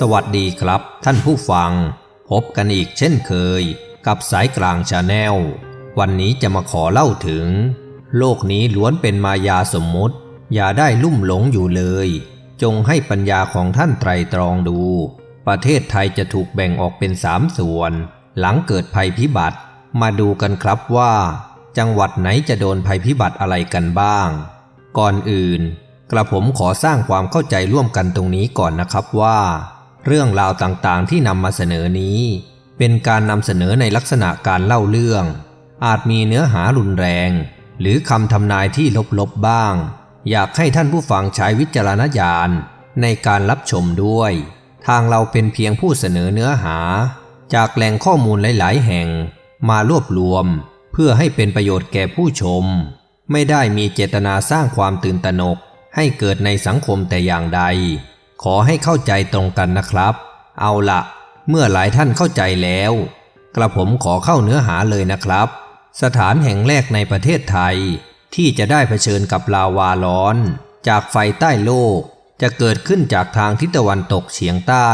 สวัสดีครับ ท่านผู้ฟัง พบกันอีกเช่นเคย กับสายกลางชาแนล วันนี้จะมาขอเล่าถึง โลกนี้ล้วนเป็นมายาสมมุติ อย่าได้ลุ่มหลงอยู่เลย จงให้ปัญญาของท่านไตรตรองดู ประเทศไทยจะถูกแบ่งออกเป็นสามส่วน หลังเกิดภัยพิบัติ มาดูกันครับว่า จังหวัดไหนจะโดนภัยพิบัติอะไรกันบ้าง ก่อนอื่น กระผมขอสร้างความเข้าใจร่วมกันตรงนี้ก่อนนะครับว่า เรื่องราวต่างๆที่นำมาเสนอนี้ เป็นการนำเสนอในลักษณะการเล่าเรื่อง อาจมีเนื้อหารุนแรง หรือคำทำนายที่ลบๆบ้าง อยากให้ท่านผู้ฟังใช้วิจารณญาณในการรับชมด้วย ทางเราเป็นเพียงผู้เสนอเนื้อหา จากแหล่งข้อมูลหลาย ๆ แห่ง มารวบรวม เพื่อให้เป็นประโยชน์แก่ผู้ชม ไม่ได้มีเจตนาสร้างความตื่นตระหนกให้เกิดในสังคมแต่อย่างใด ขอให้เข้าใจตรงกันนะครับ เอาละเมื่อหลายท่านเข้าใจแล้ว กระผมขอเข้าเนื้อหาเลยนะครับ สถานแห่งแรกในประเทศไทย ที่จะได้เผชิญกับลาวาร้อน จากไฟใต้โลก จะเกิดขึ้นจากทางทิศตะวันตกเฉียงใต้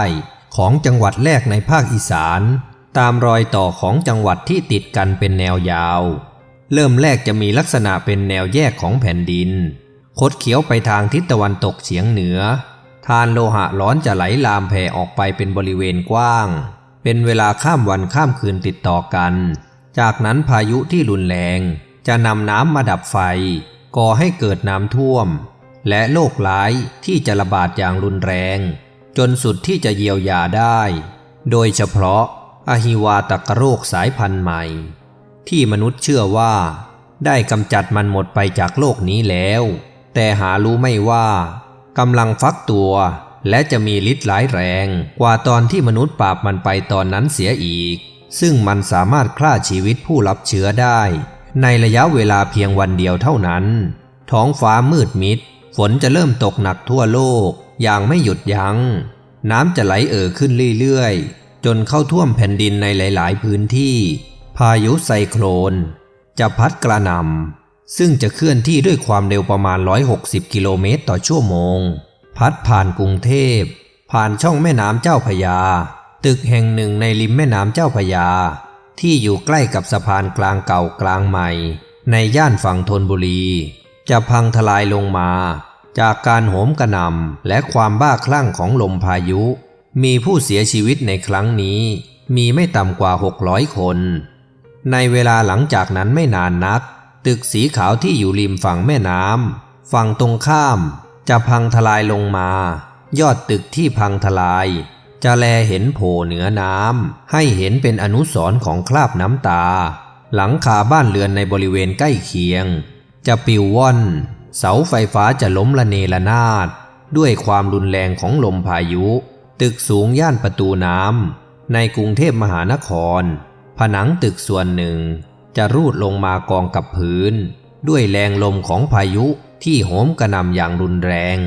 ของจังหวัดแรกในภาคอีสาน ตามรอยต่อของจังหวัดที่ติดกันเป็นแนวยาว เริ่มแรกจะมีลักษณะเป็นแนวแยกของแผ่นดิน คดเขียวไปทางทิศตะวันตกเฉียงเหนือ ทานโลหะร้อนจะไหลลามแผ่ออกไปเป็นบริเวณกว้าง เป็นเวลาข้ามวันข้ามคืนติดต่อกัน จากนั้นพายุที่รุนแรง จะนำน้ำมาดับไฟ ก่อให้เกิดน้ำท่วม และโรคร้ายที่จะระบาดอย่างรุนแรง จนสุดที่จะเยียวยาได้ โดยเฉพาะอหิวาตกโรคสายพันธุ์ใหม่ ที่มนุษย์เชื่อว่า ได้กำจัดมันหมดไปจากโลกนี้แล้ว แต่หารู้ไม่ว่า กำลังฟักตัว และจะมีฤทธิ์ร้ายแรงกว่าตอนที่มนุษย์ปราบมันไปตอนนั้นเสียอีก ซึ่งมันสามารถฆ่าชีวิตผู้รับเชื้อได้ ในระยะเวลาเพียงวันเดียวเท่านั้น ท้องฟ้ามืดมิด ฝนจะเริ่มตกหนักทั่วโลก อย่างไม่หยุดยัง้ง น้ำจะไหลเอ่อขึ้นเรื่อยๆ จนเข้าท่วมแผ่นดินในหลาย ๆ พื้นที่ พายุไซโครน จะพัดกระหน่ำ ซึ่งจะเคลื่อนที่ด้วยความเร็วประมาณ 160 กิโลเมตรต่อชั่วโมง พัดผ่านกรุงเทพ ผ่านช่องแม่น้ำเจ้าพยา ตึกแห่งหนึ่งในริมแม่น้ำเจ้าพยา ที่อยู่ใกล้กับสะพานกลางเก่ากลางใหม่ ในย่านฝั่งธนบุรี จะพังทลายลงมา จากการโหมกระหน่ำและความบ้าคลั่งของลมพายุ มีผู้เสียชีวิตในครั้งนี้ มีไม่ต่ำกว่า 600 คน ในเวลาหลังจากนั้นไม่นานนัก ตึกสีขาวที่อยู่ริมฝั่งแม่น้ำฝั่งตรงข้าม จะพังทลายลงมา ยอดตึกที่พังทลาย จะแลเห็นโผล่เหนือน้ำให้เห็นเป็นอนุสรณ์ของคราบน้ำตา หลังคาบ้านเรือนในบริเวณใกล้เคียง จะปิวว่อน เสาไฟฟ้าจะล้มละเนระนาด ด้วยความรุนแรงของลมพายุ ตึกสูงย่านประตูน้ำในกรุงเทพมหานคร ผนังตึกส่วนหนึ่ง จะรูดลงมากองกับพื้น ด้วยแรงลมของพายุที่โหมกระหน่ำอย่างรุนแรง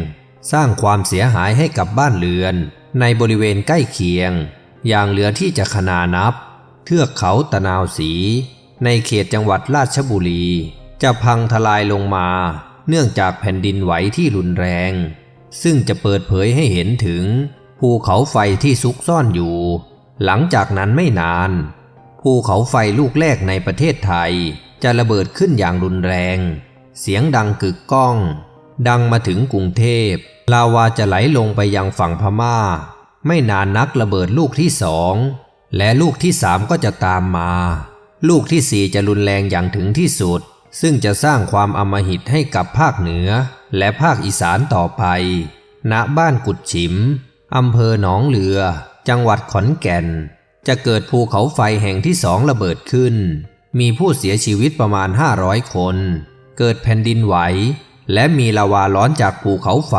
สร้างความเสียหายให้กับบ้านเรือน ในบริเวณใกล้เคียง อย่างเหลือที่จะขนานับ เทือกเขาตะนาวสี ในเขตจังหวัดราชบุรี จะพังทลายลงมา เนื่องจากแผ่นดินไหวที่รุนแรง ซึ่งจะเปิดเผยให้เห็นถึงภูเขาไฟที่ซุกซ่อนอยู่ หลังจากนั้นไม่นาน ภูเขาไฟลูกแรกในประเทศไทย จะระเบิดขึ้นอย่างรุนแรง เสียงดังกึกก้อง ดังมาถึงกรุงเทพ ลาวาจะไหลลงไปยังฝั่งพม่า ไม่นานนักระเบิดลูกที่สองและลูกที่สามก็จะตามมา ลูกที่สี่จะรุนแรงอย่างถึงที่สุด ซึ่งจะสร้างความอมหิตให้กับภาคเหนือ และภาคอีสานต่อไป ณบ้านกุดฉิมอำเภอหนองเรือ จังหวัดขอนแก่น จะเกิดภูเขาไฟแห่งที่สองระเบิดขึ้น มีผู้เสียชีวิตประมาณ 500 คน เกิดแผ่นดินไหว และมีลาวาร้อนจากภูเขาไฟ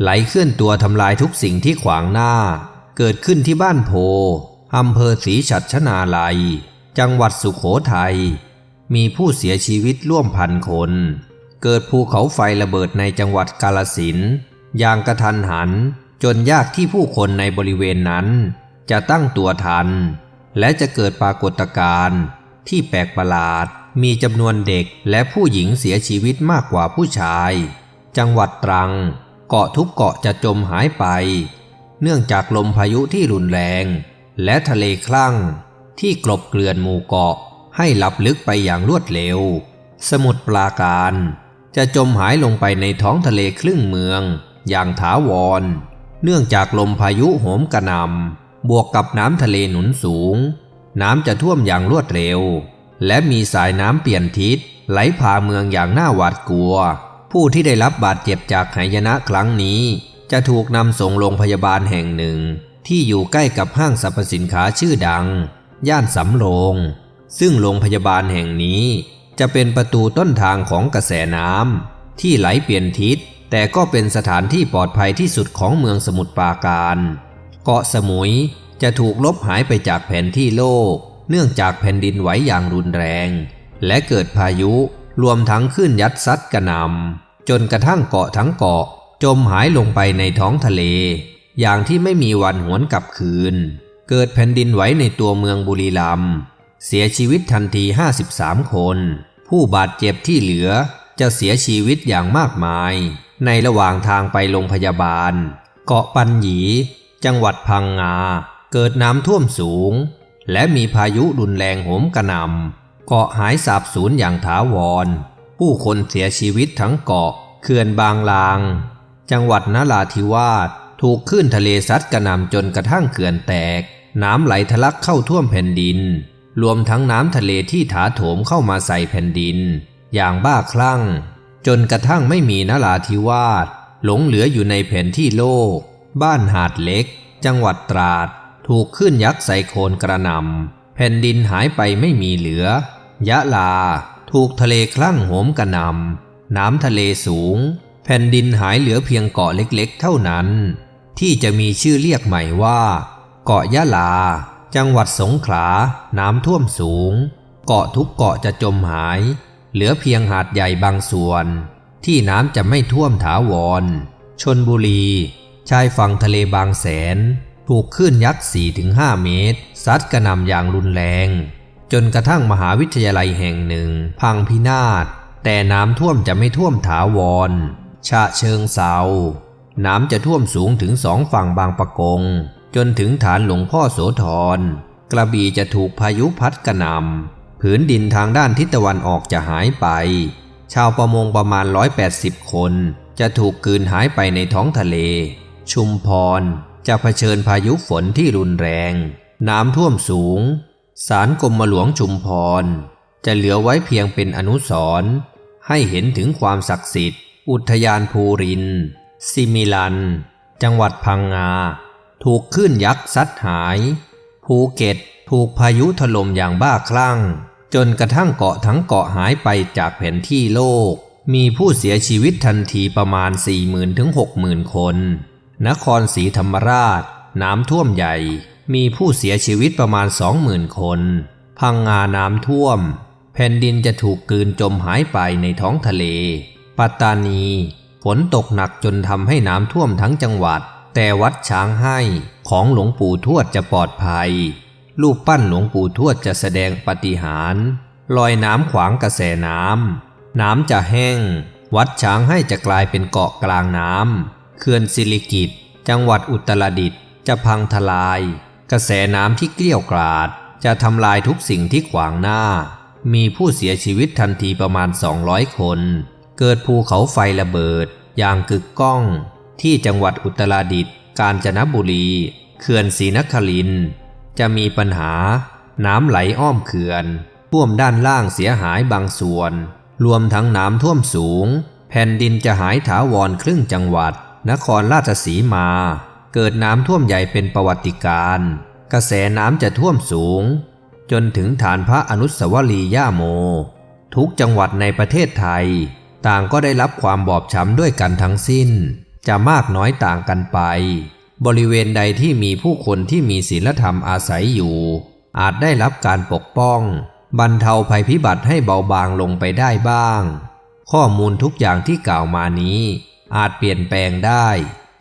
ไหลเคลื่อนตัวทำลายทุกสิ่งที่ขวางหน้า เกิดขึ้นที่บ้านโพอำเภอศรีฉัตรชนาลัย จังหวัดสุขโขทัย มีผู้เสียชีวิตร่วมพันคน เกิดภูเขาไฟระเบิดในจังหวัดกาลสินอย่างกระทันหันจนยากที่ผู้คนในบริเวณนั้น จะตั้งตัวทัน และจะเกิดปรากฏการณ์ที่แปลกประหลาด มีจำนวนเด็กและผู้หญิงเสียชีวิตมากกว่าผู้ชาย จังหวัดตรัง เกาะทุกเกาะจะจมหายไป เนื่องจากลมพายุที่รุนแรง และทะเลคลั่ง ที่กลบเกลื่อนหมู่เกาะให้ลับลึกไปอย่างรวดเร็ว สมุทรปราการ จะจมหายลงไปในท้องทะเลครึ่งเมือง อย่างถาวร เนื่องจากลมพายุโหมกระหนำ บวกกับน้ำทะเลหนุนสูง น้ำจะท่วมอย่างรวดเร็ว และมีสายน้ำเปลี่ยนทิศ ไหลผ่าเมืองอย่างน่าหวาดกลัว ผู้ที่ได้รับบาดเจ็บจากหายนะครั้งนี้ จะถูกนำส่งโรงพยาบาลแห่งหนึ่ง ที่อยู่ใกล้กับห้างสรรพสินค้าชื่อดัง ย่านสำโรง ซึ่งโรงพยาบาลแห่งนี้ จะเป็นประตูต้นทางของกระแสน้ำที่ไหลเปลี่ยนทิศแต่ก็เป็นสถานที่ปลอดภัยที่สุดของเมืองสมุทรปราการ เกาะสมุยจะถูกลบหายไปจากแผนที่โลก เนื่องจากแผ่นดินไหวอย่างรุนแรง และเกิดพายุรวมทั้งขึ้นยัดซัดกระนำจนกระทั่งเกาะทั้งเกาะจมหายลงไปในท้องทะเล อย่างที่ไม่มีวันหวนกลับคืน เกิดแผ่นดินไหวในตัวเมืองบุรีรัมย์เสียชีวิตทันที 53 คน ผู้บาดเจ็บที่เหลือจะเสียชีวิตอย่างมากมาย ในระหว่างทางไปโรงพยาบาล เกาะปันหยี จังหวัดพังงา เกิดน้ำท่วมสูง และมีพายุรุนแรงโหมกระหน่ำเกาะหายสาบสูญอย่างถาวร ผู้คนเสียชีวิตทั้งเกาะเขื่อนบางลาง จังหวัดนราธิวาสถูกคลื่นทะเลซัดกระหน่ำจนกระทั่งเขื่อนแตก น้ำไหลทะลักเข้าท่วมแผ่นดิน รวมทั้งน้ำทะเลที่ถาโถมเข้ามาใส่แผ่นดิน อย่างบ้าคลั่ง จนกระทั่งไม่มีนราธิวาสหลงเหลืออยู่ในแผนที่โลก บ้านหาดเล็ก จังหวัดตราด ถูกขึ้นยักษ์ใส่โคลนกระนำแผ่นดินหายไปไม่มีเหลือ ยะลา ถูกทะเลคลั่งโหมกระนำน้ำทะเลสูง แผ่นดินหายเหลือเพียงเกาะเล็กๆ เท่านั้น ที่จะมีชื่อเรียกใหม่ว่า เกาะยะลา จังหวัดสงขลา น้ำท่วมสูง เกาะทุกเกาะจะจมหาย เหลือเพียงหาดใหญ่บางส่วน ที่น้ำจะไม่ท่วมถาวรชนบุรี ชายฝั่งทะเลบางแสน ถูกคลื่นยักษ์4-5 เมตร ซัดกระหน่ำอย่างรุนแรง จนกระทั่งมหาวิทยาลัยแห่งหนึ่ง พังพินาศ แต่น้ำท่วมจะไม่ท่วมถาวร ชะเชิงเซาน้ำจะท่วมสูงถึงสองฝั่งบางปะกง จนถึงฐานหลวงพ่อโสธร กระบี่จะถูกพายุพัดกระหน่ำผืนดินทางด้านทิศตะวันออกจะหายไป ชาวประมงประมาณ 180 คน จะถูกกืนหายไปในท้องทะเล ชุมพรจะเผชิญพายุฝนที่รุนแรง น้ำท่วมสูงศาลกรมหลวงชุมพร จะเหลือไว้เพียงเป็นอนุสรณ์ให้เห็นถึงความศักดิ์สิทธิ์ อุทยานภูรินซิมิลัน จังหวัดพังงา ถูกคลื่นยักษ์ซัดหาย ภูเก็ตถูกพายุถล่มอย่างบ้าคลั่ง จนกระทั่งเกาะทั้งเกาะหายไปจากแผนที่โลก มีผู้เสียชีวิตทันทีประมาณ 40,000ถึง60,000 คน นครศรีธรรมราช น้ำท่วมใหญ่ มีผู้เสียชีวิตประมาณ20,000คน พังงาน้ำท่วม แผ่นดินจะถูกกลืนจมหายไปในท้องทะเล ปัตตานี ฝนตกหนักจนทำให้น้ำท่วมทั้งจังหวัด แต่วัดช้างให้ของหลวงปู่ทวดจะปลอดภัย รูปปั้นหลวงปู่ทวดจะแสดงปฏิหารลอยน้ำขวางกระแสน้ำน้ำจะแห้ง วัดช้างให้จะกลายเป็นเกาะกลางน้ำ เขื่อนสิริกิตจังหวัดอุตรดิตถ์จะพังทลาย กระแสน้ำที่เกลี้ยกราดจะทำลายทุกสิ่งที่ขวางหน้า มีผู้เสียชีวิตทันทีประมาณ 200 คน เกิดภูเขาไฟระเบิด อย่างกึกก้อง ที่จังหวัดอุตรดิตถ์กาญจนบุรีเขื่อนศรีนครินจะมีปัญหา น้ำไหลอ้อมเขื่อนท่วมด้านล่างเสียหายบางส่วน รวมทั้งน้ำท่วมสูง แผ่นดินจะหายถาวรครึ่งจังหวัด นครราชสีมา เกิดน้ำท่วมใหญ่เป็นประวัติการณ์กระแสน้ำจะท่วมสูง จนถึงฐานพระอนุสาวรีย์ย่าโม ทุกจังหวัดในประเทศไทย ต่างก็ได้รับความบอบช้ำด้วยกันทั้งสิ้น จะมากน้อยต่างกันไป บริเวณใดที่มีผู้คนที่มีศีลธรรมอาศัยอยู่ อาจได้รับการปกป้อง บรรเทาภัยพิบัติให้เบาบางลงไปได้บ้าง ข้อมูลทุกอย่างที่กล่าวมานี้ อาจเปลี่ยนแปลงได้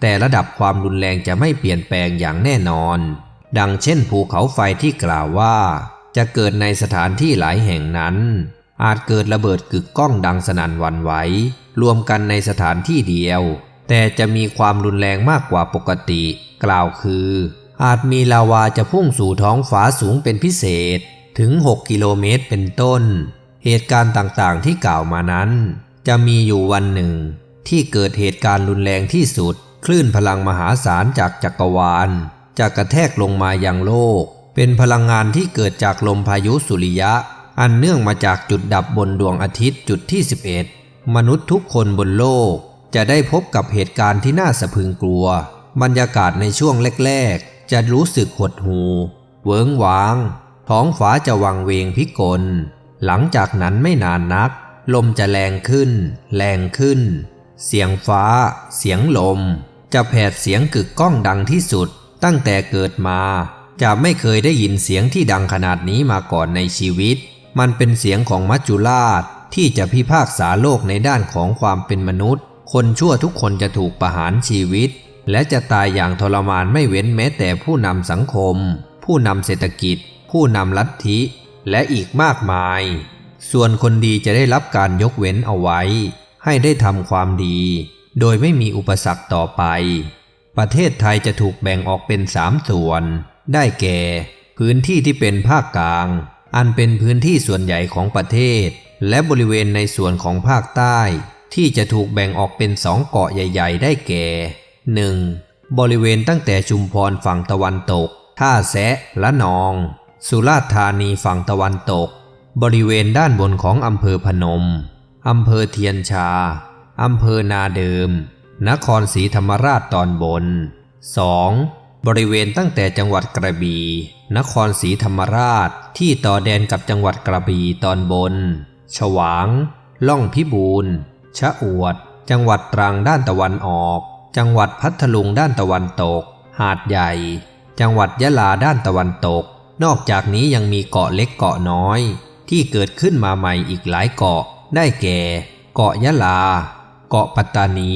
แต่ระดับความรุนแรงจะไม่เปลี่ยนแปลงอย่างแน่นอน ดังเช่นภูเขาไฟที่กล่าวว่า จะเกิดในสถานที่หลายแห่งนั้น อาจเกิดระเบิดกึกก้องดังสนั่นวันไหว รวมกันในสถานที่เดียว แต่จะมีความรุนแรงมากกว่าปกติ กล่าวคือ อาจมีลาวาจะพุ่งสู่ท้องฟ้าสูงเป็นพิเศษถึง 6 กิโลเมตรเป็นต้น เหตุการณ์ต่างๆที่กล่าวมานั้น จะมีอยู่วันหนึ่ง ที่เกิดเหตุการณ์รุนแรงที่สุด คลื่นพลังมหาศาลจากจักรวาลจะกระแทกลงมายังโลก เป็นพลังงานที่เกิดจากลมพายุสุริยะ อันเนื่องมาจากจุดดับบนดวงอาทิตย์จุดที่ 11 มนุษย์ทุกคนบนโลก จะได้พบกับเหตุการณ์ที่น่าสะพึงกลัว บรรยากาศในช่วงแรก ๆ จะรู้สึกหดหูเวิงวาง ท้องฟ้าจะวังเวงพิกล หลังจากนั้นไม่นานนัก ลมจะแรงขึ้น แรงขึ้น เสียงฟ้า เสียงลม จะแผดเสียงกึกก้องดังที่สุด ตั้งแต่เกิดมา จะไม่เคยได้ยินเสียงที่ดังขนาดนี้มาก่อนในชีวิต มันเป็นเสียงของมัจจุราชที่จะพิพากษาโลกในด้านของความเป็นมนุษย์ คนชั่วทุกคนจะถูกประหารชีวิต และจะตายอย่างทรมานไม่เว้นแม้แต่ผู้นำสังคม ผู้นำเศรษฐกิจ ผู้นำลัทธิ และอีกมากมาย ส่วนคนดีจะได้รับการยกเว้นเอาไว้ ให้ได้ทำความดี โดยไม่มีอุปสรรคต่อไป ประเทศไทยจะถูกแบ่งออกเป็นสามส่วน ได้แก่ พื้นที่ที่เป็นภาคกลาง อันเป็นพื้นที่ส่วนใหญ่ของประเทศ และบริเวณในส่วนของภาคใต้ ที่จะถูกแบ่งออกเป็นสองเกาะใหญ่ ๆ ได้แก่ 1. บริเวณตั้งแต่ชุมพรฝั่งตะวันตก ท่าแซะละนอง สุราษฎร์ธานีฝั่งตะวันตก บริเวณด้านบนของอำเภอพนม อำเภอเทียนชา อำเภอนาเดิม นครศรีธรรมราชตอนบน 2. บริเวณตั้งแต่จังหวัดกระบี่ นครศรีธรรมราชที่ต่อแดนกับจังหวัดกระบี่ตอนบน ฉวาง ล่องพิบูรณ์ชะอวด จังหวัดตรังด้านตะวันออก จังหวัดพัทลุงด้านตะวันตก หาดใหญ่ จังหวัดยะลาด้านตะวันตก นอกจากนี้ยังมีเกาะเล็กเกาะน้อย ที่เกิดขึ้นมาใหม่อีกหลายเกาะ ได้แก่ เกาะยะลา เกาะปัตตานี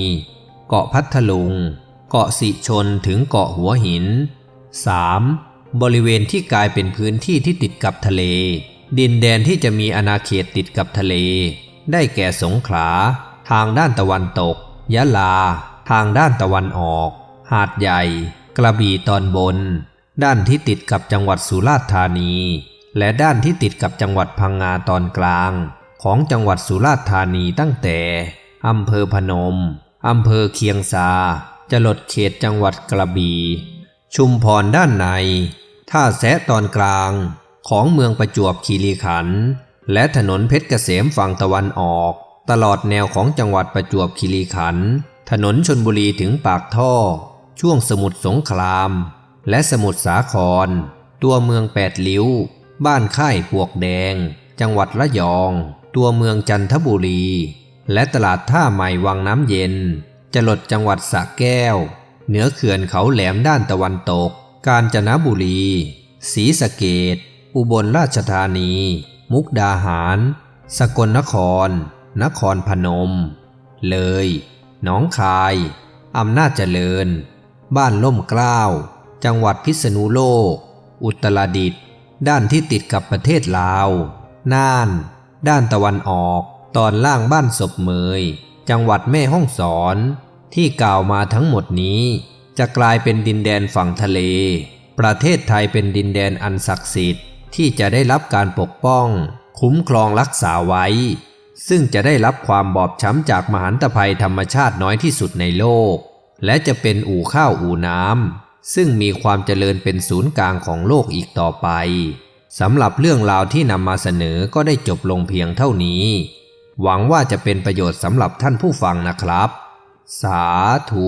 เกาะพัทลุง เกาะสิชนถึงเกาะหัวหิน 3. บริเวณที่กลายเป็นพื้นที่ที่ติดกับทะเล ดินแดนที่จะมีอาณาเขตติดกับทะเล ได้แก่สงขลา ทางด้านตะวันตก ยะลา ทางด้านตะวันออก หาดใหญ่ กระบี่ตอนบน ด้านที่ติดกับจังหวัดสุราษฎร์ธานี และด้านที่ติดกับจังหวัดพังงาตอนกลาง ของจังหวัดสุราษฎร์ธานีตั้งแต่อำเภอพนมอำเภอเคียงซาจะหลดเขตจังหวัดกระบี่ชุมพรด้านใน ท่าแซะตอนกลางของเมืองประจวบคีรีขันธ์และถนนเพชรเกษมฝั่งตะวันออก ตลอดแนวของจังหวัดประจวบคีรีขันธ์ถนนชนบุรีถึงปากท่อ ช่วงสมุทรสงคราม และสมุทรสาคร ตัวเมืองแปดลิ้ว บ้านค่ายปวกแดง จังหวัดระยอง ตัวเมืองจันทบุรี และตลาดท่าใหม่วังน้ำเย็นจลดจังหวัดสระแก้ว เหนือเขื่อนเขาแหลมด้านตะวันตก กาญจนบุรีศรีสะเกดอุบลราชธานี มุกดาหาร สกลนคร นครพนม เลย หนองคาย อำนาจเจริญ บ้านล่มเกล้า จังหวัดพิษณุโลก อุตรดิตถ์ด้านที่ติดกับประเทศลาว น่าน ด้านตะวันออกตอนล่างบ้านศพเมย จังหวัดแม่ฮ่องสอน ที่กล่าวมาทั้งหมดนี้ จะกลายเป็นดินแดนฝั่งทะเล ประเทศไทยเป็นดินแดนอันศักดิ์สิทธิ์ที่จะได้รับการปกป้อง คุ้มครองรักษาไว้ ซึ่งจะได้รับความบอบช้ำจากมหันตภัยธรรมชาติน้อยที่สุดในโลก และจะเป็นอู่ข้าวอู่น้ำซึ่งมีความเจริญเป็นศูนย์กลางของโลกอีกต่อไป สำหรับเรื่องราวที่นำมาเสนอก็ได้จบลงเพียงเท่านี้ หวังว่าจะเป็นประโยชน์สำหรับท่านผู้ฟังนะครับ สาธุ